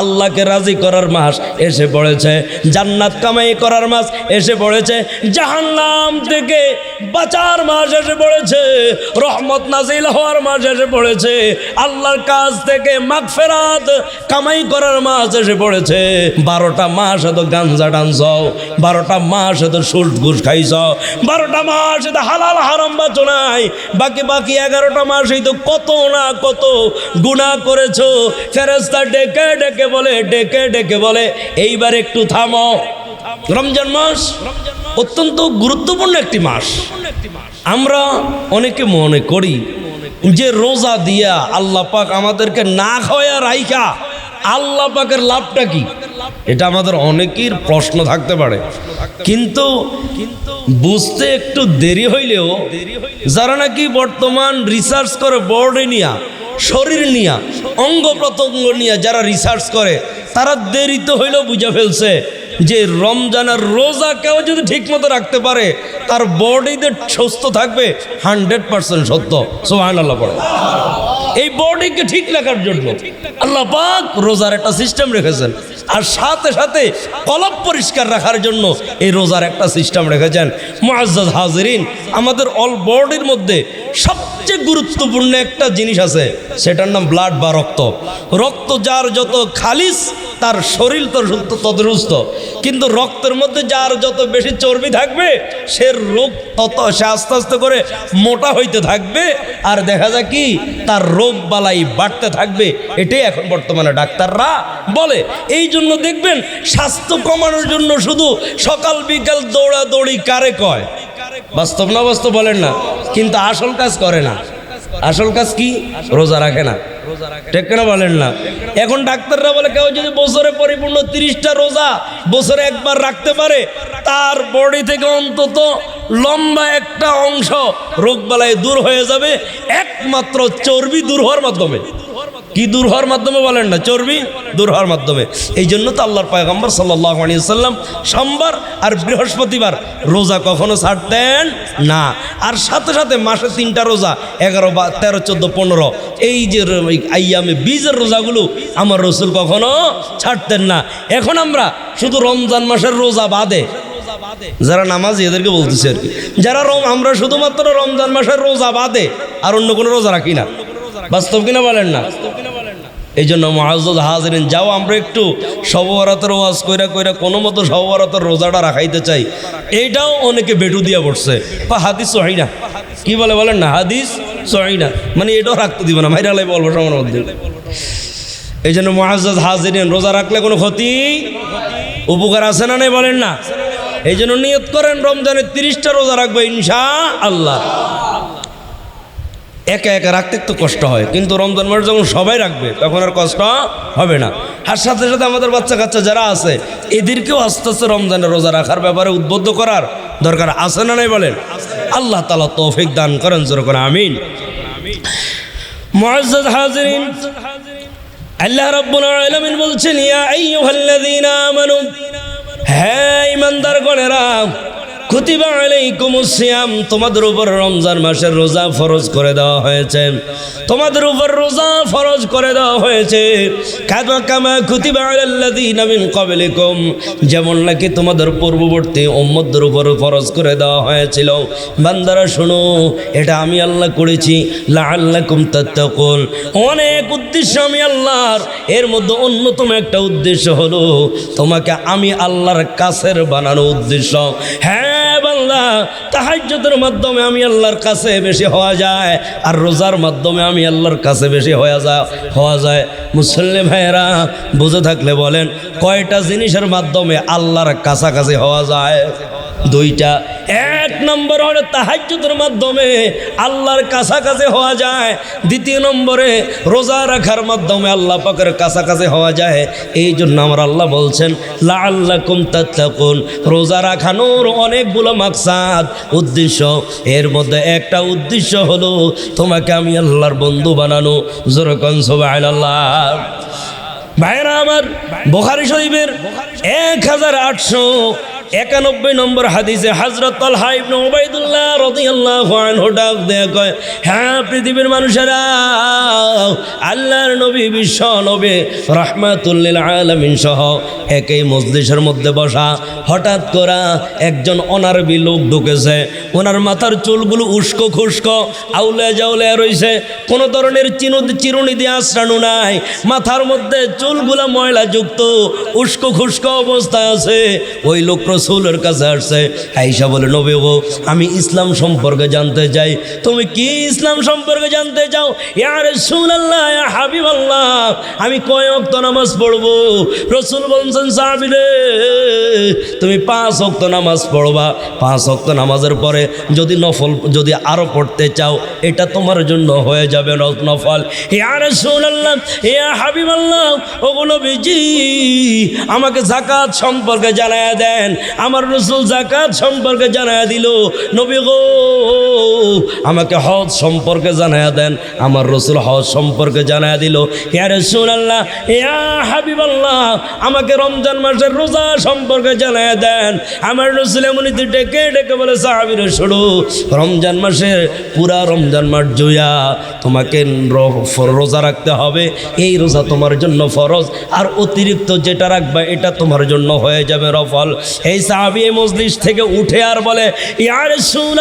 আল্লাহকে রাজি করার মাস এসে পড়েছে, জান্নাত কামাই করার মাস এসে পড়েছে, জাহান্নাম থেকে বাঁচার মাস এসে পড়েছে, রহমত নাজিল হওয়ার মাস এসে পড়েছে, আল্লাহর কাছ থেকে মাগফেরাত কামাই করার মাস এসে পড়েছে। বারোটা মাস এত গাঞ্জা টানছ বারোটা মাস এত সুট ঘুষ খাইছ বারোটা মাস এত হালাল হারাম বাঁচো নাই বাকি বাকি এগারোটা মাসেই তো কত না কত গুণা করেছ ফেরেস্তা ডেকে ডেকে বলে, ডেকে ডেকে বলে, এইবার একটু থামো। রমজান মাস অত্যন্ত গুরুত্বপূর্ণ একটি মাস। আমরা অনেকে মনে করি যে রোজা দিয়া আল্লাহ পাক আমাদেরকে না খাওয়া রাইখা আল্লাহ পাকের লাভটা কি? এটা আমাদের অনেকের প্রশ্ন থাকতে পারে। কিন্তু বুঝতে একটু দেরি হইলেও যারা নাকি বর্তমান রিসার্চ করে বর্ডে নিয়া শরীর নিয়া, অঙ্গ প্রত্যঙ্গ নিয়ে যারা রিসার্চ করে, তারা দেরিতে হইলেও বুঝে ফেলছে যে রমজানের রোজা কেউ যদি ঠিক মতো রাখতে পারে, তার বডিতে সুস্থ থাকবে হান্ড্রেড পার্সেন্ট সত্য। সোহান আল্লাহ পড়ে। এই বডিকে ঠিক রাখার জন্য আল্লাহ পাক রোজার একটা সিস্টেম রেখেছেন। আর সাথে সাথে কলব পরিষ্কার রাখার জন্য এই রোজার একটা সিস্টেম রেখেছেন মুআজ্জাজ হাজরিন। আমাদের অল বডির মধ্যে সবচেয়ে গুরুত্বপূর্ণ একটা জিনিস আছে, সেটার নাম ব্লাড বা রক্ত। রক্ত যার যত খালিস তার শরীর তো সুস্থ কিন্তু রক্তের মধ্যে যার যত বেশি চর্বি থাকবে, সে রোগ তত সে আস্তে আস্তে করে মোটা হইতে থাকবে। আর দেখা যায় কি, তার রোগ বালাই বাড়তে থাকবে। এটাই এখন বর্তমানে ডাক্তাররা বলে। এই জন্য দেখবেন, স্বাস্থ্য কমানোর জন্য শুধু সকাল, বিকাল দৌড়াদৌড়ি কারে কয়? বাস্তব না বাস্তব বলেন না। কিন্তু আসল কাজ করে না। আসল কাজ কি? রোজা রাখে না। ঠিক বলেন না? এখন ডাক্তাররা বলে কেউ যদি বছরে পরিপূর্ণ তিরিশটা রোজা বছরে একবার রাখতে পারে, তার বডি থেকে অন্তত লম্বা একটা অংশ রোগবালায় দূর হয়ে যাবে, একমাত্র চর্বি দূর হওয়ার মাধ্যমে। কি দূর হওয়ার মাধ্যমে বলেন না, চর্বি দূর হওয়ার মাধ্যমে। এই জন্য তো আল্লাহর পায়গম্বর সাল্লাহ সাল্লাম সোমবার আর বৃহস্পতিবার রোজা কখনো ছাড়তেন না। আর সাথে সাথে মাসে তিনটা রোজা, এগারো বা তেরো, চোদ্দ, পনেরো। এই যে আইয়ামে বীজের রোজাগুলো আমার রসুল কখনো ছাড়তেন না। এখন আমরা শুধু রমজান মাসের রোজা বাদে যারা নামাজ, এদেরকে বলতেছে আর কি। যারা আমরা শুধুমাত্র রমজান মাসের রোজা বাদে আর অন্য কোনো রোজা রাখি না। বাস্তব কিনা বলেন না? এই জন্য মহাজুদ হাজরিন, যাও আমরা একটু সবরাতের ওয়াজ কইরা কইরা কোনো মতো সবরাতের রোজাটা রাখাইতে চাই। এইটাও অনেকে বেটু দিয়া পড়ছে। বা হাদিস সহি না। কি বলে বলেন না? হাদিস সহি না। মানে এটাও রাখতে দিব না। মাইরালাই বলব সবার মধ্যে। এই জন্য মহাজাদ হাজিরিন, রোজা রাখলে কোনো ক্ষতি, উপকার আছে না নাই বলেন না? এই জন্য নিয়ত করেন, রমজানের তিরিশটা রোজা রাখবে ইনশা আল্লাহ একা একা রাখতে একটু কষ্ট হয়। কিন্তু রমজান মাস যখন সবাই রাখবে, তখন আর কষ্ট হবে না। আর সাথে সাথে আমাদের বাচ্চা কাচ্চা যারা আছে, এদেরকেও আস্তে আস্তে রমজানের রোজা রাখার ব্যাপারে উদ্বুদ্ধ করার দরকার আছে না নাই বলেন? আল্লাহ তালা তৌফিক দান করেন, জোর করে আমিন। আল্লাহ রাব্বুল বলছেন, ইয়া আইয়ুহাল্লাযীনা আমানু কুতিবা আলাইকুমুস সিয়াম, তোমাদের উপর রমজান মাসের রোজা ফরজ করে দেওয়া হয়েছে। তোমাদের উপর রোজা ফরজ করে দেওয়া হয়েছে। কামা কামা কুতিবা আলাল্লাযীনা মিন ক্বাবলিকুম, যেমন নাকি তোমাদের পূর্ববর্তী উম্মতদের উপর ফরজ করে দেওয়া হয়েছিল। বান্দারা, শোনো, এটা আমি আল্লাহ করেছি, লাআল্লাকুম তাত্তাকুন। অনেক উদ্দেশ্য আমি আল্লাহর, এর মধ্যে অন্যতম একটা উদ্দেশ্য হলো, তোমাকে আমি আল্লাহর কাছের বানানো উদ্দেশ্য। হ্যাঁ বাংলা তাহাজ্যতের মাধ্যমে আমি আল্লাহর কাছে বেশি হওয়া যায় আর রোজার মাধ্যমে আমি আল্লাহর কাছে বেশি হওয়া যায় হওয়া যায়। মুসল্লি ভাইয়েরা, বুঝে থাকলে বলেন, কয়টা জিনিসের মাধ্যমে আল্লাহর কাছাকাছি হওয়া যায়? দুইটা। এক নম্বর হলো তাহাজ্জুদের মাধ্যমে আল্লাহর কাছাকাছি হওয়া যায়। দ্বিতীয় নম্বরে রোজা রাখার মাধ্যমে আল্লাহ পাকের কাছাকাছি হওয়া যায়। এই জন্য আমার আল্লাহ বলছেন লা আল্লাহ কুম তাত্তাকুন। রোজা রাখানোর অনেকগুলো মাকসাদ, উদ্দেশ্য। এর মধ্যে একটা উদ্দেশ্য হলো, তোমাকে আমি আল্লাহর বন্ধু বানানো। জোরকন আল্লাহ ভাইরা আমার বোখারি শরীফের এক হাজার আটশো একানব্বই নম্বর হাদিসে হজরত হ্যাঁ পৃথিবীর মানুষেরা, আল্লাহর নবী, বিশ্ব নবী রহমাতুল্লিল আলামিন সহ একই মজলিসের মধ্যে বসা, হঠাৎ করা একজন অনারবি লোক ঢুকেছে। ওনার মাথার চুলগুলো উস্কো খুস্কো, আউলে জাউলে রইছে। কোনো ধরনের চিনু, চিরুনি দিয়ে আশ্রানু নাই। মাথার মধ্যে চুলগুলা ময়লা যুক্ত উস্কো খুস্কো অবস্থায় আছে। ওই লোক রসুলের কাছে আসছে আইসা বলে, নবী গো, আমি ইসলাম সম্পর্কে জানতে চাই। তুমি কি ইসলাম সম্পর্কে জানতে চাও? ইয়ার রসুল আল্লাহ হাবিব আল্লাহ আমি কয় অক্ত নামাজ পড়ব? রসুল বলছেন, সাহাবি রে, তুমি পাঁচ অক্ত নামাজ পড়বা। পাঁচ অক্ত নামাজের পরে যদি নফল, যদি আরও পড়তে চাও, এটা তোমার জন্য হয়ে যাবে নফল। ইয়া রসুল আল্লাহ ইয়া হাবিব আল্লাহ ওগুলো বিজি আমাকে জাকাত সম্পর্কে জানায়া দেন। আমার রসুল জাকাত সম্পর্কে জানায়া দিল। নবী গো, আমাকে হজ সম্পর্কে জানায়া দেন, আমার রসুল হজ সম্পর্কে জানায়া দিল। ইয়া রসুল আল্লাহ হাবিব আল্লাহ আমাকে রমজান মাসের রোজা সম্পর্কে জানায়া দেন। আমার রসুল এমনিতে ডেকে ডেকে বলে, সাহাবির শুরু রমজান মাসের পুরা রমজান মাস জুয়া, তোমাকে রোজা রাখতে হবে। এই রোজা তোমার জন্য ফরজ, আর অতিরিক্ত যেটা রাখবা, এটা তোমার জন্য হয়ে যাবে রফল। এই সাহাবি এই মজলিস থেকে উঠে আর বলে ইয়ার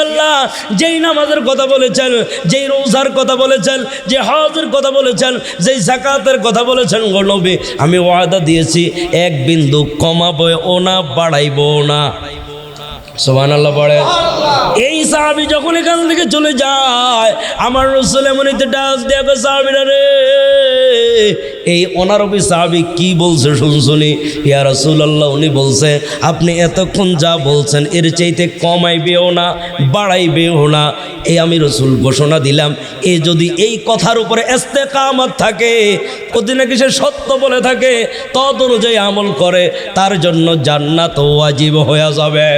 আল্লাহ যেই নামাজের কথা বলেছেন, যেই রোজার কথা বলেছেন, যে হজের কথা বলেছেন, যেই জাকাতের কথা বলেছেন গো নবী, আমি ওয়াদা দিয়েছি, এক বিন্দু কমাবো ও না বাড়াইবো না। আল্লাহ এই সাহাবি যখন এখান থেকে চলে যায়, আমার রসুল এমনিতে ডাক দেখো সাহাবিরা রে। এই অনারবি সাহাবি কি বলছে শুনশুনি ইয়া রসুল আল্লাহ উনি বলছে, আপনি এতক্ষণ যা বলছেন, এর চাইতে কমাইবেও না, বাড়াইবেও না। এই আমি রসুল ঘোষণা দিলাম, এ যদি এই কথার উপরে এস্তেকামত থাকে প্রতি নাকি সে সত্য বলে থাকে, তদ অনুযায়ী আমল করে, তার জন্য জান্নাত ওয়াজিব হয়ে যাবে।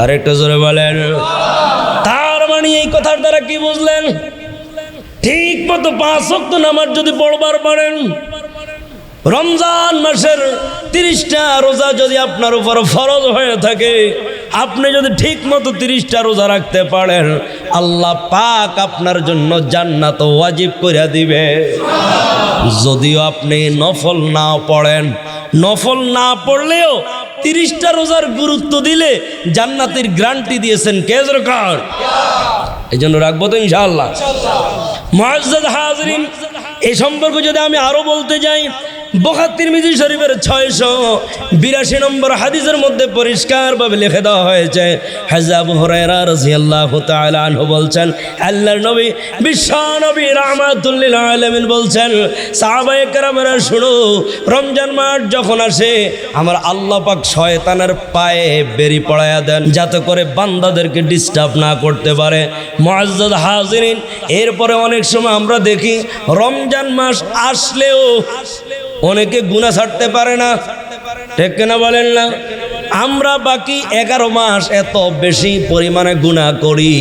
আর একটু জোরে বলেন। তার মানে এই কথার দ্বারা কি বুঝলেন? ঠিক মতো পাঁচ অক্ত নামাজ যদি পড়বার পারেন, রমজান মাসের তিরিশটা রোজা যদি আপনার উপর ফরজ হয়ে থাকে, আপনি যদি ঠিক মতো তিরিশটা রোজা রাখতে পারেন, আল্লাহ পাক আপনার জন্য জান্নাত ওয়াজিব করে দিবে। যদিও আপনি নফল না পড়েন, নফল না পড়লেও তিরিশটা রোজার গুরুত্ব দিলে জান্নাতের গ্রান্টি দিয়েছেন কে সরকার এই জন্য রাখব তো ইনশাআল্লাহ। মহাজ্জাদ হাজরিন এ সম্পর্কে যদি আমি আরও বলতে যাই বখাত্তির মিজি শরীফের ছয়শো বিরাশি নম্বর হাদিসের মধ্যে পরিষ্কারভাবে লিখে দেওয়া হয়েছে। হাজাব হরাইরা রাজিয়াল্লাহু তাআলা আনহু বলছেন, আল্লাহর নবী বিশ্ব নবী রাহমাতুল্লিল আলামিন বলছেন, সাহাবায়ে শুনো, রমজান মাস যখন আসে, আমার আল্লাহ পাক শয়তানের পায়ে বেরি পড়ায়া দেন, যাতে করে বান্দাদেরকে ডিস্টার্ব না করতে পারে। মুআজ্জাদ হাজিরিন, এরপরে অনেক সময় আমরা দেখি, রমজান মাস আসলেও অনেকে গুণা ছাড়তে পারে না। ঠিক কিনা বলেন না? আমরা বাকি এগারো মাস এত বেশি পরিমাণে গুণা করি,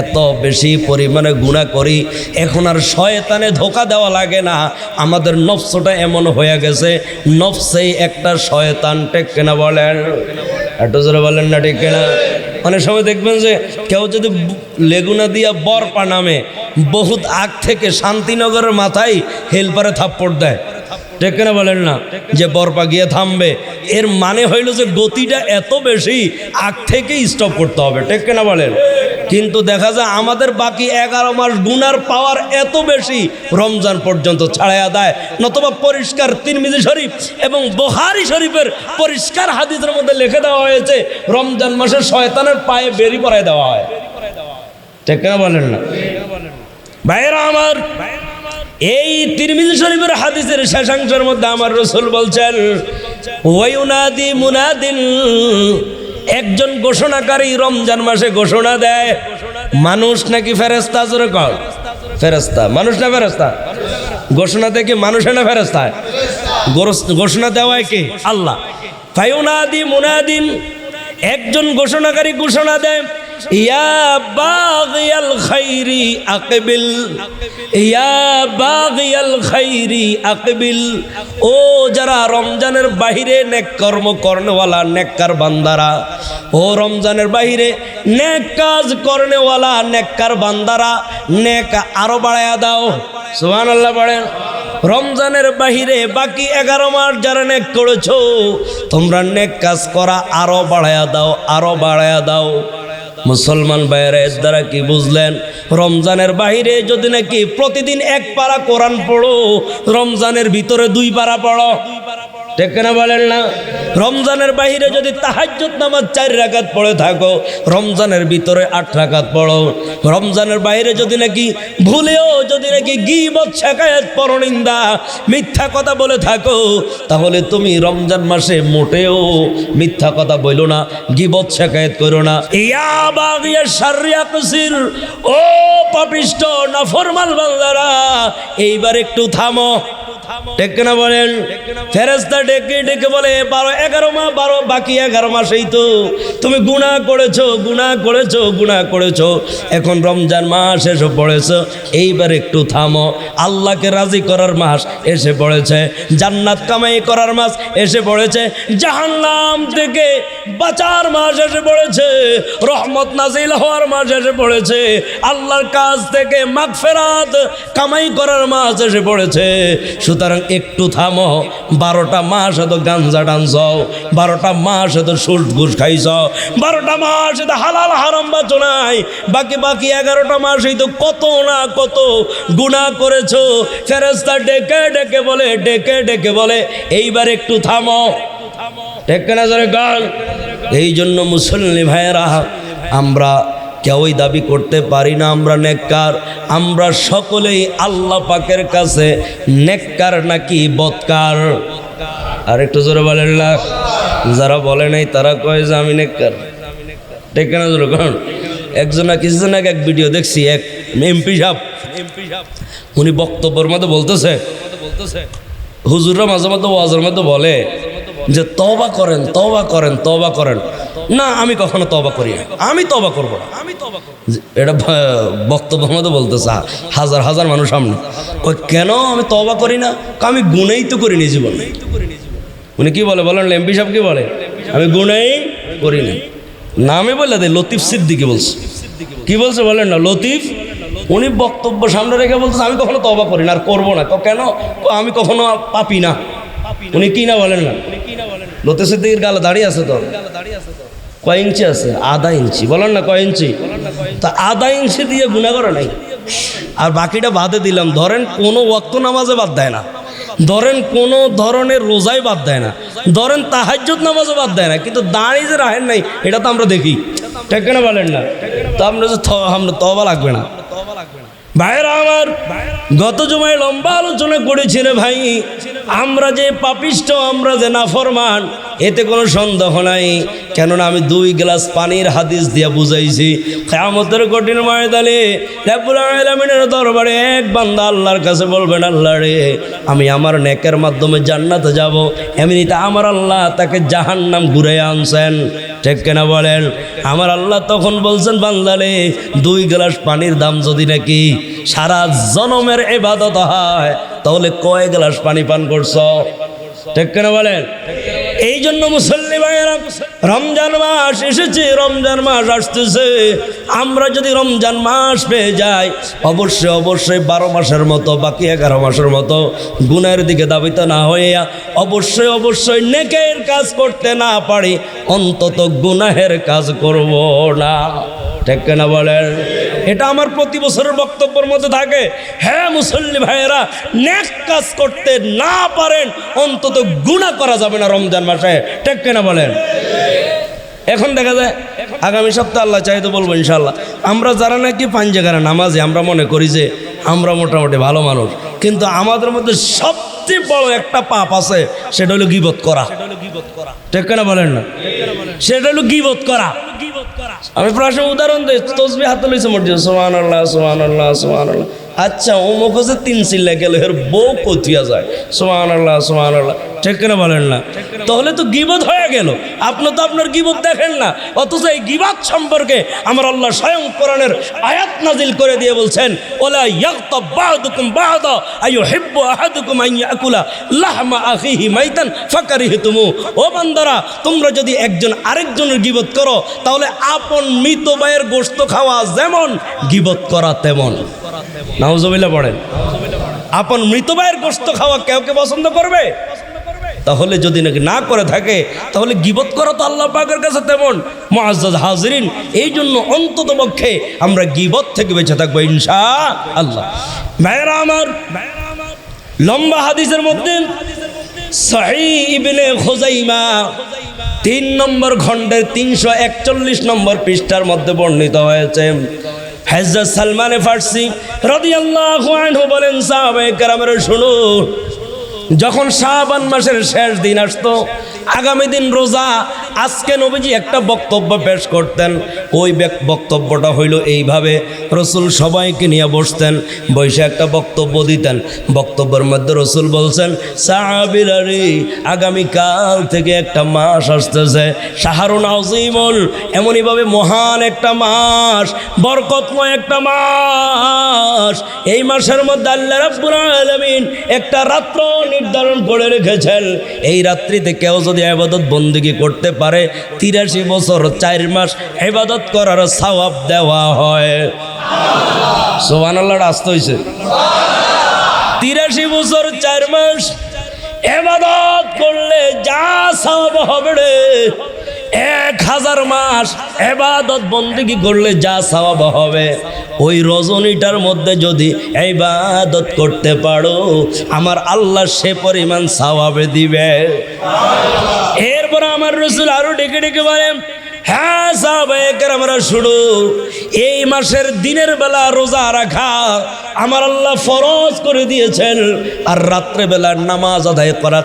এত বেশি পরিমাণে গুণা করি, এখন আর শয়তানে ধোকা দেওয়া লাগে না। আমাদের নফসটা এমন হয়ে গেছে, নফসেই একটা শয়তান টেক কেনা বলেন? একটু জোরে বলেন না, ঠিক কেনা? অনেক সময় দেখবেন যে কেউ যদি লেগুনা দিয়া বরপা নামে, বহুত আগ থেকে শান্তিনগরের মাথায় হেলপারে থাপ্পড় দেয়। ঠিক না বলেন না, যে বরপা গিয়ে থামবে। এর মানে হইল যে গতিটা এত বেশি, আগ থেকেই স্টপ করতে হবে, ঠিক না বলেন? কিন্তু দেখা যায় আমাদের বাকি এগারো মাস গুনার পাওয়ার এত বেশি, রমজান পর্যন্ত ছাড়াইয়া দেয়। নতবা পরিষ্কার তিরমিজি শরীফ এবং বহারি শরীফের পরিষ্কার হাদিসের মধ্যে লিখে দেওয়া হয়েছে, রমজান মাসে শয়তানের পায়ে বেরি পরাই দেওয়া হয়। ঠিক না বলেন না? ভাইয়েরা আমার এই তিরমিজি শরীফের হাদিসের শেষাংশের মধ্যে আমার রসুল বলছেন, ওয়ুনাদি মুনাদিন একজন ঘোষণাকারী রমজান মাসে ঘোষণা দেয়, মানুষ নাকি ফেরেস্তা জোরে কর ফেরেস্তা মানুষ না ফেরেস্তা ঘোষণা দেয় কি মানুষে না ফেরেস্তা ঘোষণা দেওয়ায় কি? আল্লাহ। ফাইউনাদি মুনাদিন, একজন ঘোষণাকারী ঘোষণা দেয় ইয়া বাগিয়াল খাইরি আকবিল। ইয়া বাগিয়াল খাইরি আকবিল। ও যারা রমজানের বাহিরে নেক কর্ম করনেওয়ালা নেককার বান্দারা, ও রমজানের বাহিরে নেক কাজ করনেওয়ালা নেককার বান্দারা, নেক আরও বাড়ায়া দাও। সুবহানাল্লাহ পড়েন রমজানের বাহিরে বাকি এগারো মাস যারা নেক করেছ, তোমরা নেক কাজ করা আরও বাড়ায়া দাও, আরও বাড়ায়া দাও। মুসলমান ভাইয়েরা, এর দ্বারা কি বুঝলেন? রমজানের বাহিরে যদি নাকি প্রতিদিন এক পারা কোরআন পড়ো, রমজানের ভিতরে দুই পারা পড়ো। ঠিক বলেন না? রমজানের বাহিরে যদি তাহাজ্জুদ নামাজ চার রাকাত পড়ে থাকো, রমজানের ভিতরে আট রাকাত পড়ো। রমজানের বাইরে যদি নাকি ভুলেও যদি নাকি গিবত শেখায়ত পরনিন্দা মিথ্যা কথা বলে থাকো, তাহলে তুমি রমজান মাসে মোটেও মিথ্যা কথা বইলো না, গিবত শেখায়ত করো না। ইয়া কুসির ও পাপিষ্ট নাফরমাল বান্দারা, এইবার একটু থামো। বলেন? ডেকে ডেকে বলে, বারো এগারো মাস বারো বাকি তো। তুমি করেছ করেছ করেছ। এখন রমজান মাস এসে পড়েছো, এইবার একটু থামো। আল্লাহকে রাজি করার মাস এসে পড়েছে, জান্নাত কামাই করার মাস এসে পড়েছে, জাহান্নাম থেকে বাঁচার মাস এসে পড়েছে, রহমত নাজিল হওয়ার মাস এসে পড়েছে, আল্লাহর কাছ থেকে মাগফেরাত কামাই করার মাস এসে পড়েছে। সুতরাং একটু থামো, বারোটা মাস এত গাঞ্জা টানছ বারোটা মাস এত সুট ঘুষ খাইছ বারোটা মাস এত হালাল হারাম বাঁচো নাই বাকি বাকি এগারোটা মাসেই তো কত না কত গুণা করেছ। ফেরেস্তা ডেকে ডেকে বলে, ডেকে ডেকে বলে, এইবার একটু থামো। ডেকে না গান এই জন্য মুসল্লি ভাইয়েরা, আমরা কেউই দাবি করতে পারি না, আমরা নেককার। আমরা সকলেই আল্লাহ পাকের কাছে নেককার নাকি বৎকার? আর একটু জোরে বলেন না। যারা বলে নাই, তারা কয় যে আমি নেককার। ডেকে না জোরে কারণ একজন কিছুদিন এক ভিডিও দেখছি, এক এমপি সাহেব। উনি বক্তব্যের মধ্যে বলতেছে, হুজুররা মাঝে মধ্যে ওয়াজের মধ্যে বলে যে তবা করেন তবা করেন তবা করেন। না আমি কখনো তবা করি না। আমি তবা করব না। আমি তবা এটা বক্তব্য মধ্যে বলতেছে হাজার হাজার মানুষ সামনে। কই কেন আমি তবা করি না? আমি গুণেই তো করিনি জীবনে। উনি কি বলে বলেন এমপি সাহেব কি বলে? আমি গুণেই করি না নামে বললে দে লতিফ সিদ্দিকি বলছে। কি বলছে বলেন না লতিফ? উনি বক্তব্য সামনে রেখে বলতেছে আমি কখনো তবা করি না আর করব না। কেন? আমি কখনো পাপি না। উনি কি না বলেন না? লতিফ সিদ্দিকির গালে দাঁড়িয়ে আছে তো? কয় ইঞ্চি আছে? আধা ইঞ্চি। বলেন না কয় ইঞ্চি? তা আধা ইঞ্চি দিয়ে গুণা করে নাই? আর বাকিটা বাদে দিলাম। ধরেন কোনো ওয়াক্ত নামাজে বাদ দেয় না। ধরেন কোনো ধরনের রোজাই বাদ দেয় না। ধরেন তাহাজ্জুদ নামাজও বাদ দেয় না। কিন্তু দাঁড়িয়ে যে রাহেন নাই এটা তো আমরা দেখি। ঠিক না বলেন না? তো আমরা আমরা তবা লাগবে না। ভাইরা আমার, গত জমায় লম্বা আলোচনা করেছি রে ভাই। আমরা যে পাপিষ্ট, আমরা যে নাফরমান, এতে কোনো সন্দেহ নাই। কেননা আমি দুই গ্লাস পানির হাদিস দিয়া বুঝাইছি। কেমতের কঠিন ময়দানে রাব্বুল আলামিনের দরবারে এক বান্দা আল্লাহর কাছে বলবেন, আল্লাহ রে, আমি আমার নেকের মাধ্যমে জান্নাতে যাব। এমনিতে আমার আল্লাহ তাকে জাহান্নাম ঘুরে আনছেন। ঠিক কেনা বলেন? আমার আল্লাহ তখন বলছেন, বান্দারে, দুই গ্লাস পানির দাম যদি নাকি সারা জনমের এবাদত হয়, তাহলে কয় গ্লাস পানি পান করছ? ঠিক কেনা বলেন? এই জন্য মুসল্লি ভাইয়েরা, রমজান মাস এসেছে, রমজান মাস আসতেছে। আমরা যদি রমজান মাস পেয়ে যাই, অবশ্যই অবশ্যই বারো মাসের মতো, বাকি এগারো মাসের মতো গুণের দিকে দাবিত না হয়ে, অবশ্যই অবশ্যই নেকের কাজ করতে না পারি, অন্তত গুনাহের কাজ করব না। ঠিক না বলেন? এটা আমার প্রতি বছরের বক্তব্যের মধ্যে থাকে। হ্যাঁ মুসল্লি ভাইয়েরা, নেক কাজ করতে না পারেন, অন্তত গুণা করা যাবে না রমজান মাসে। ঠিক না বলেন? এখন দেখা যায়, আগামী সপ্তাহে আল্লাহ চাইতে বলব ইনশাল্লাহ আমরা যারা নাকি পাঁচ জায়গায় নামাজে, আমরা মনে করি যে আমরা মোটামুটি ভালো মানুষ। কিন্তু আমাদের মধ্যে সবচেয়ে বড় একটা পাপ আছে, সেটা হলো গিবত করা। ঠিক কেন বলেন না? সেটা হলো গিবত করা। আমি প্রশ্ন উদাহরণ দিই তসবি হাতে লইছে মসজিদ। সোহান আল্লাহ সোহান আল্লাহ সোহান আল্লাহ আচ্ছা অমুক হচ্ছে তিন চিল্লা গেল, এর বউ কতিয়া যায়? সোমান আল্লাহ সোমান আল্লাহ ঠিক কেনা বলেন না? তাহলে তো গিবত হয়ে গেল। আপনি তো আপনার গিবত দেখেন না। অথচ এই গিবাদ সম্পর্কে আমার আল্লাহ স্বয়ং কোরআনের আয়াত নাজিল করে দিয়ে বলছেন, ওলা ইয়াগতাব বা'দুকুম বাদ বা'দা, আইয়ুহিব্বু আহাদুকুম আন ইয়াকুলা লাহমা আখিহি মাইতান ফাকারিহতুমু। ও বান্দারা, তোমরা যদি একজন আরেকজনের গিবত করো, তাহলে আপন মৃত ভাইয়ের গোশত খাওয়া যেমন, গিবত করা তেমন। নাউজুবিল্লাহ পড়েন। আপন মৃত ভাইয়ের গোশত খাওয়া কেউ কে পছন্দ করবে? তাহলে যদি নাকি না করে থাকে, তাহলে গিবত করা তো আল্লাহ পাকের কাছে তেমন। মুআজ্জাজ হাজরিন, এই জন্য অন্তত পক্ষে আমরা গিবত থেকে বেঁচে থাকব ইনশা আল্লাহ ভাইয়েরা আমার, লম্বা হাদিসের মধ্যে ইবনে খোজাইমা তিন নম্বর খণ্ডের তিনশো একচল্লিশ নম্বর পৃষ্ঠার মধ্যে বর্ণিত হয়েছে। হজরত সালমানে ফার্সি রাদিয়াল্লাহু আনহু বলেন সাহাবায়ে কেরামের শুনুন যখন শাবান মাসের শেষ দিন আসতো, আগামী দিন রোজা, আজকে নবীজি একটা বক্তব্য পেশ করতেন। ওই বক্তব্যটা হইল এইভাবে, রসুল সবাইকে নিয়ে বসতেন, বসে একটা বক্তব্য দিতেন। বক্তব্যের মধ্যে রসুল বলছেন সাহাবিরারি আগামীকাল থেকে একটা মাস আসতেছে। শাহরুন আজিমুল, এমনইভাবে মহান একটা মাস, বরকতময় একটা মাস। এই মাসের মধ্যে আল্লাহ রাব্বুল আলামিন একটা রাত্র নির্ধারণ করে রেখেছেন। এই রাত্রিতে কেউ যদি আবাদত বন্দিগি করতে পারে, তিরাশি বছর, চার মাস এবাদত করার সওয়াব দেওয়া হয়। সোহান হয়েছে তিরাশি বছর, চার মাস এবাদত করলে যা সব হবে এক হাজার মাস এবাদত বন্দিগি করলে যা সওয়াব হবে। ওই রজনীটার মধ্যে যদি ইবাদত করতে পারো, আমার আল্লাহ সে পরিমাণ সওয়াবে দিবে। এরপর আমার রসুল আরও ডেকে ডেকে বলেন হ্যাঁ সাহাবাহিকের আমরা শুরু। এই মাসের দিনের বেলা রোজা রাখা আমার আল্লাহ ফরজ করে দিয়েছেন। আর রাত্রে বেলার নামাজ আদায় করা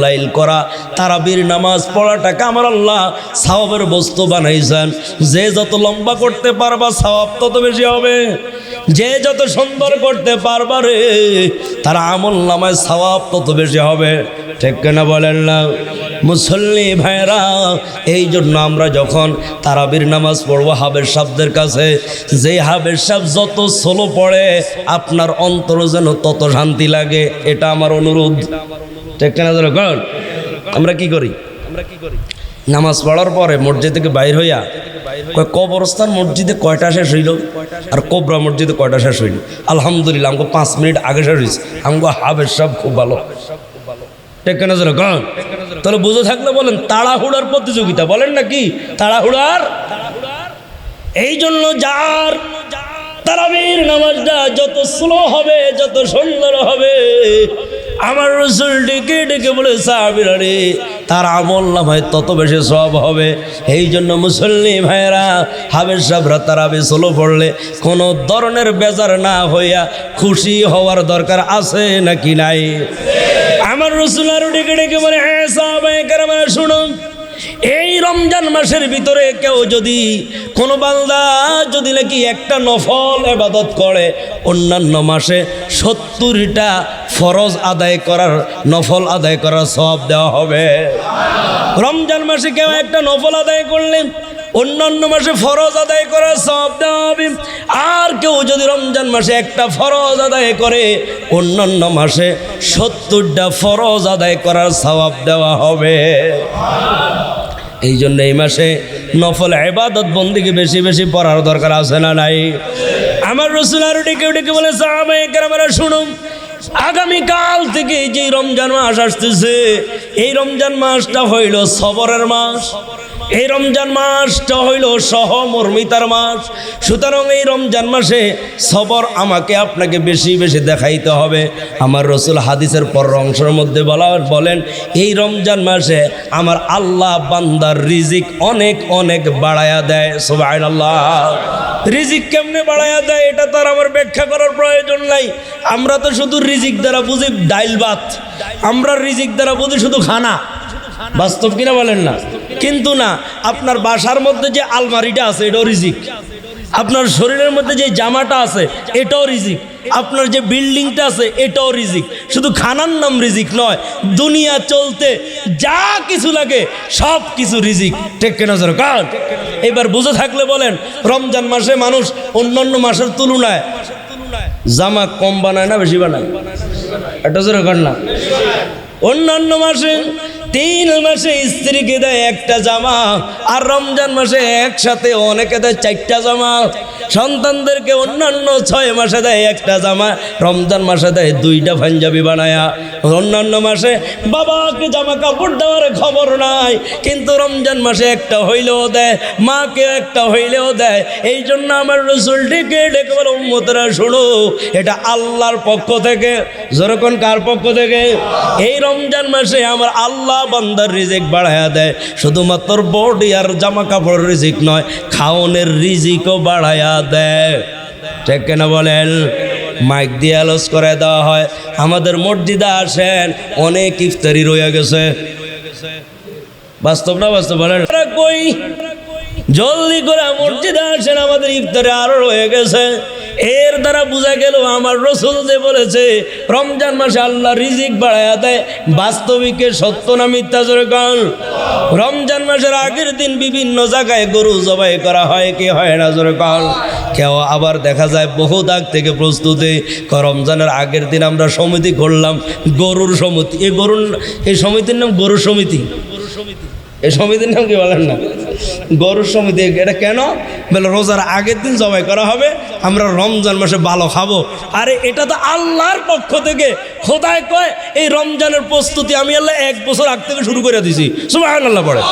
লাইল করা, তারাবির নামাজ পড়াটাকে আমার আল্লাহ সাহাবের বস্তু বানাইছেন। যে যত লম্বা করতে পারবা সাহাব তত বেশি হবে। যে যত সুন্দর করতে পারবা রে, তার আমল নামায় সওয়াব তত বেশি হবে। ঠিক কেনা বলেন না? মুসল্লি ভাইরা এই জন্য আমরা যখন তারাবির নামাজ পড়ব হাবের সাবদের কাছে যে হাবের সাব যত সোলো পড়ে আপনার অন্তর যেন তত শান্তি লাগে, এটা আমার অনুরোধ। আমরা কি করি? নামাজ পড়ার পরে মসজিদ থেকে বাইর হইয়া কবরস্থান মসজিদে কয়টা শেষ হইল? আর কোবরা মসজিদে কয়টা শেষ হইল? আলহামদুলিল্লাহ আমাকে পাঁচ মিনিট আগে শেষ হয়েছে আমাকে হাবের সব খুব ভালো। তাহলে বুঝে থাকলে বলেন, তাড়াহুড়ার প্রতিযোগিতা, বলেন না কি? তাড়াহুড়ার? এই জন্য যার তারাবির নামাজটা যত স্লো হবে, যত সুন্দর হবে। আমার রসুল ডেকে ডেকে বলে, সাহাবিরা তার আমল নামায় তত বেশি সব হবে। এই জন্য মুসল্লি ভাইয়েরা হাবের সাবরা তারাবি স্লো পড়লে কোনো ধরনের বেজার না হইয়া খুশি হওয়ার দরকার আছে নাকি নাই? আমার রসুল আরও ডেকে ডেকে বলে হ্যাঁ কেরামেরা, শুনুন, এই রমজান মাসের ভিতরে কেউ যদি কোনো বান্দা যদি নাকি একটা নফল এবাদত করে, অন্যান্য মাসে সত্তরটা ফরজ আদায় করার, নফল আদায় করার সব দেওয়া হবে। রমজান মাসে কেউ একটা নফল আদায় করলেন অন্যান্য মাসে ফরজ আদায় করার সব দেওয়া হবে। আর কেউ যদি রমজান মাসে একটা ফরজ আদায় করে, অন্যান্য মাসে সত্তরটা ফরজ আদায় করার সবাব দেওয়া হবে। এই জন্য এই মাসে নফল এবাদত বন্দিকে বেশি বেশি পড়ার দরকার আছে না নাই? আমার রসুল আরও ডেকে ডেকে বলে সাহাবাহিকেরা শুনুন আগামীকাল থেকে যে রমজান মাস আসতেছে, এই রমজান মাসটা হইল সবরের মাস। এই রমজান মাসটা হইল সহমর্মিতার মাস। সুতরাং এই রমজান মাসে সবর আমাকে আপনাকে বেশি বেশি দেখাইতে হবে। আমার রসুল হাদিসের পর অংশের মধ্যে বলা বলেন, এই রমজান মাসে আমার আল্লাহ বান্দার রিজিক অনেক অনেক বাড়ায়া দেয়। সবাই আল্লাহ রিজিক কেমনে বাড়ায়া দেয় এটা তো আর আমার ব্যাখ্যা করার প্রয়োজন নাই। আমরা তো শুধু রিজিক দ্বারা বুঝি ডাইল ভাত। আমরা রিজিক দ্বারা বুঝি শুধু খানা। বাস্তব কিনা বলেন না? কিন্তু না, আপনার বাসার মধ্যে যে আলমারিটা আছে, এটাও রিজিক। আপনার শরীরের মধ্যে যে জামাটা আছে, এটাও রিজিক। আপনার যে বিল্ডিংটা আছে, এটাও রিজিক। শুধু খানার নাম রিজিক নয়, দুনিয়া চলতে যা কিছু লাগে, সব কিছু রিজিক। টেকে নজর কারণ এবার বুঝে থাকলে বলেন, রমজান মাসে মানুষ অন্যান্য মাসের তুলনায় জামা কম বানায় না, বেশি বানায়? এটা জোরে কর না। অন্যান্য মাসে তিন মাসে স্ত্রীকে দেয় একটা জামা আর রমজান মাসে একসাথে অনেকে দেয় চারটা জামা। সন্তানদেরকে অন্যান্য ছয় মাসে দেয় একটা জামা, রমজান মাসে দেয় দুইটা পাঞ্জাবি বানায়া। অন্যান্য মাসে বাবাকে জামা কাপড় দেওয়ার খবর নাই, কিন্তু রমজান মাসে একটা হইলেও দেয়, মাকে একটা হইলেও দেয়। এই জন্য আমার রসুলটিকে ডেকে বলে, উম্মতরা, শোনো, এটা আল্লাহর পক্ষ থেকে। যেরকম কার পক্ষ থেকে? এই রমজান মাসে আমার আল্লাহ বান্দার রিজিক বাড়ায়া দেয়। শুধুমাত্র বডি আর জামা কাপড় রিজিক নয়, খাওনের রিজিকও বাড়ায়া দেয় ঠিক কেনা বলেন? মাইক দিয়ে আলোচ করে দেওয়া হয়। আমাদের মসজিদে আসেন, অনেক ইফতারি রয়ে গেছে। বাস্তব না বাস্তব বলেন? জলদি করে মসজিদে আসেন, আমাদের ইফতারে আরও রয়ে গেছে। এর দ্বারা বোঝা গেল আমার রসুল যে বলেছে, রমজান মাসে আল্লাহ রিজিক বাড়ায়া দেয়, বাস্তবিকে সত্য না মিথ্যা জোরে কন? রমজান মাসের আগের দিন বিভিন্ন জায়গায় গরু জবাই করা হয় কি হয় না জোরে কন? কেউ আবার দেখা যায় বহু দাগ থেকে প্রস্তুতি রমজানের আগের দিন আমরা সমিতি করলাম, গরুর সমিতি। এই গরুর এই সমিতির নাম গরুর সমিতি। এই সমিতির নাম কি বলেন না? গরুর সমিতি এটা কেন? বলে রোজার আগের দিন জবাই করা হবে, আমরা রমজান মাসে ভালো খাব। আরে এটা তো আল্লাহর পক্ষ থেকে। খোদায় কয়, এই রমজানের প্রস্তুতি আমি আল্লাহ এক বছর আগ থেকে শুরু করে দিছি। সুবাহ আল্লাহ পড়ে।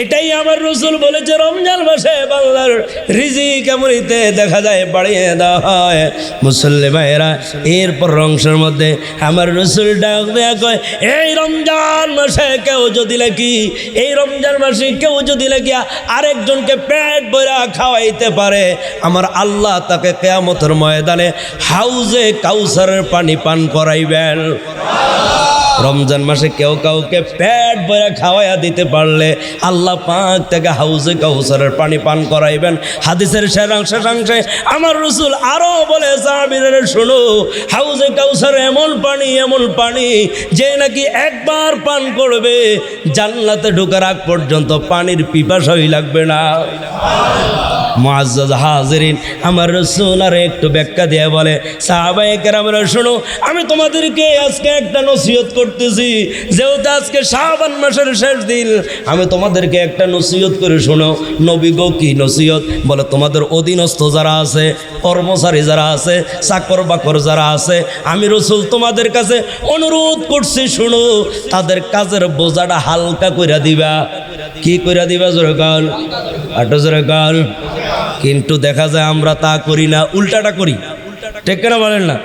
এটাই আমার রসুল বলেছে রমজান মাসে বাংলার রিজি কেমনিতে দেখা যায় বাড়িয়ে দেওয়া হয়। মুসল্লি ভাইয়েরা, এরপর অংশের মধ্যে আমার রসুল ডাক দেয়া কয়, এই রমজান মাসে কেউ যদি লাগি এই রমজান মাসে কেউ যদি লাগিয়া আরেকজনকে পেট বইরা খাওয়াইতে পারে, আমার আল্লাহ তাকে কেয়ামতের ময়দানে হাউজে কাউসারের পানি পান করাইবেন। রমজান মাসে কেউ কাউকে পেট বয়া খাওয়াইয়া দিতে পারলে আল্লাহ পাক থেকে হাউজে কাউসারের পানি পান করাইবেন। হাদিসের শেষাংশে শেষাংশে আমার রসুল আরও বলে সাহাবিরে শোনো, হাউজে কাউসার এমন পানি এমন পানি যে নাকি একবার পান করবে, জান্নাতে ঢোকার আগ পর্যন্ত পানির পিপাসাই লাগবে না। মুআজ্জাজ হাজিরিন, আমার রসুল আর একটু ব্যাখ্যা দিয়ে বলে, সাহাবায়ে কেরামরা, শোনো, আমি তোমাদেরকে আজকে একটা নসিহত করতেছি, যেহেতু আজকে শাবান মাসের শেষ দিন, আমি তোমাদেরকে একটা নসিহত করে শোনো, নবী গো কি নসিহত? বলে, তোমাদের অধীনস্থ যারা আছে, কর্মচারী যারা আছে, চাকর বাকর যারা আছে, আমি রসুল তোমাদের কাছে অনুরোধ করছি, শুনো, তাদের কাজের বোঝাটা হালকা কইরা দিবা। কি কইরা দিবা জোরে গাল আটো জোরে কিন্তু দেখা যায় আমরা তা করি না, উল্টাটা করি। ঠিক না বলেন না?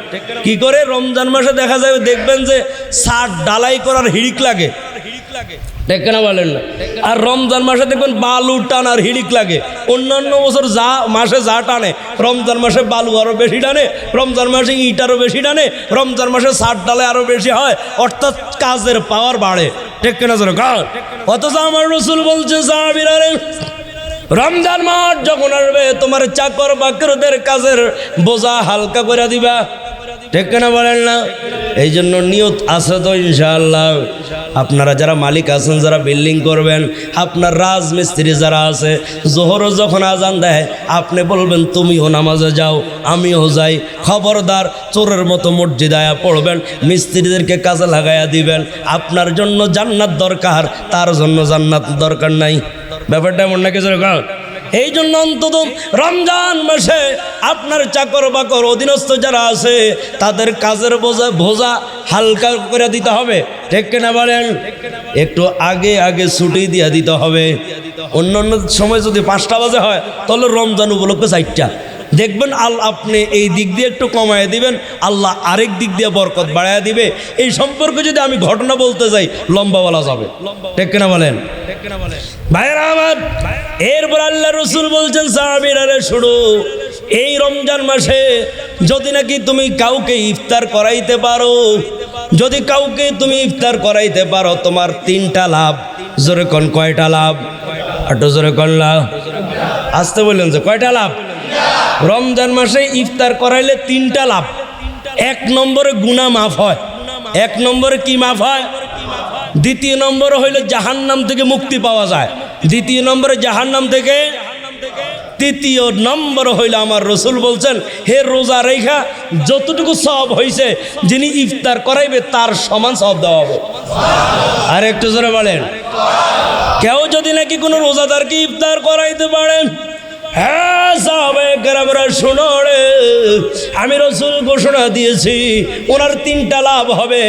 কি করে? রমজান মাসে দেখা যায় দেখবেন যে ষাট ডালাই করার হিড়িক লাগে। ঠিক না বলেন না? আর রমজান মাসে দেখবেন বালু টান আর হিড়িক লাগে। অন্যান্য বছর যা মাসে যা টানে, রমজান মাসে বালু আরও বেশি টানে, রমজান মাসে ইট আরও বেশি টানে, রমজান মাসে ষাট ডালে আরও বেশি হয়, অর্থাৎ কাজের পাওয়ার বাড়ে। ঠিক না জোরে কাজ অথচ আমার রসুল বলছে সাহাবিরারে রমজান মাঠ যখন আসবে, তোমার চাকর বাকরদের কাজের বোঝা হালকা করে দিবা। ঠিক না বলেন না? এই জন্য নিয়ত আছে তো ইনশাআল্লাহ। আপনারা যারা মালিক আছেন, যারা বিল্ডিং করবেন, আপনার রাজমিস্ত্রি যারা আছে জোহরও যখন আজান দেয়, আপনি বলবেন, তুমিও নামাজে যাও, আমিও যাই। খবরদার চোরের মতো মসজিদায়া পড়বেন, মিস্ত্রিদেরকে কাজে লাগাইয়া দিবেন। আপনার জন্য জান্নাত দরকার, তার জন্য জান্নাত দরকার নাই। ব্যাপারটা এমন নাকি যেরকম এই জন্য অন্তত রমজান মাসে আপনার চাকর বাকর, অধীনস্থ যারা আছে, তাদের কাজের বোঝা ভোজা হালকা করে দিতে হবে। ঠিক কিনা বলেন? একটু আগে আগে ছুটি দিয়ে দিতে হবে। অন্য অন্য সময় যদি পাঁচটা বাজে হয়, তাহলে রমজান উপলক্ষে চারটা। দেখবেন আল আপনি এই দিক দিয়ে একটু কমায় দিবেন, আল্লাহ আরেক দিক দিয়ে বরকত বাড়ায় দিবে। এই সম্পর্কে যদি আমি ঘটনা বলতে যাই লম্বা বলা যাবে। ঠিক কিনা বলেন? এরপর আল্লাহ রসুল বলছেন শুরু এই রমজান মাসে যদি নাকি তুমি কাউকে ইফতার করাইতে পারো, যদি কাউকে তুমি ইফতার করাইতে পারো, তোমার তিনটা লাভ। জোরে কন, কয়টা লাভ? আটো জোরে কন লাভ আসতে বললেন যে, কয়টা লাভ? রমজান মাসে ইফতার করাইলে তিনটা লাভ। এক নম্বরে গুণা মাফ হয়। এক নম্বরে কি মাফ হয়? দ্বিতীয় নম্বর হইল জাহান্নাম থেকে মুক্তি পাওয়া যায়। দ্বিতীয় নম্বরে জাহান্নাম থেকে তৃতীয় নম্বর হইল আমার রসুল বলছেন, হে রোজা রেখা, যতটুকু সব হয়েছে যিনি ইফতার করাইবে, তার সমান সব দেওয়া হবে। আর একটু জোরে বলেন। কেউ যদি নাকি কোনো রোজাদারকে ইফতার করাইতে পারেন হ্যাঁ সাহাবে গ্রামরা শোনো রে। আমি রসুল ঘোষণা দিয়েছি, ওনার তিনটা লাভ হবে।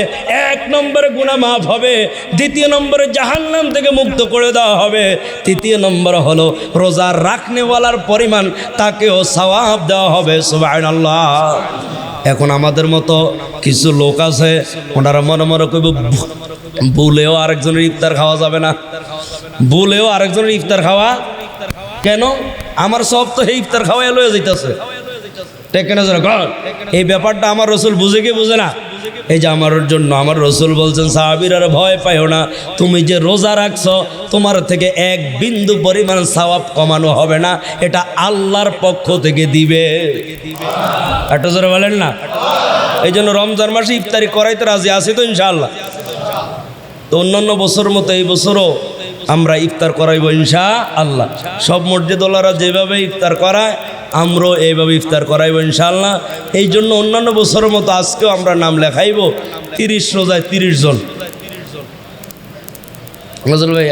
এক নম্বরে গুণা মাফ হবে, দ্বিতীয় নম্বরে জাহান্নাম থেকে মুক্ত করে দেওয়া হবে। তৃতীয় নম্বর হলো, রোজা রাখনেওয়ালার পরিমাণ, তাকেও সওয়াব দেওয়া হবে সুবাহ আল্লাহ এখন আমাদের মতো কিছু লোক আছে, ওনারা মনে মনে কইব ভুলেও আরেকজনের ইফতার খাওয়া যাবে না। ভুলেও আরেকজনের ইফতার খাওয়া, কেন? আমার সব তো এই ইফতার খাওয়াই লয়ে যাইতেছে। এই ব্যাপারটা আমার রসুল বুঝে কি বুঝে না? এই যে আমার জন্য আমার রসুল বলছেন, সাহাবির আর ভয় পাইও না। তুমি যে রোজা রাখছ, তোমার থেকে এক বিন্দু পরিমাণ সওয়াব কমানো হবে না। এটা আল্লাহর পক্ষ থেকে দিবে। একটা জোরে বলেন না। এই জন্য রমজান মাসে ইফতারি করাইতে রাজি আছি তো ইনশাআল্লাহ। তো অন্যান্য বছর মতো এই বছরও আমরা ইফতার করাইব ইনশা আল্লাহ। সব মসজিদওয়ালারা যেভাবে ইফতার করায়, আমরাও এইভাবে ইফতার করাইব ইনশাআল্লাহ। এই জন্য অন্যান্য বছরের মতো আজকেও আমরা নাম লেখাইব, তিরিশ রোজায় তিরিশ জন। নজরুল ভাই।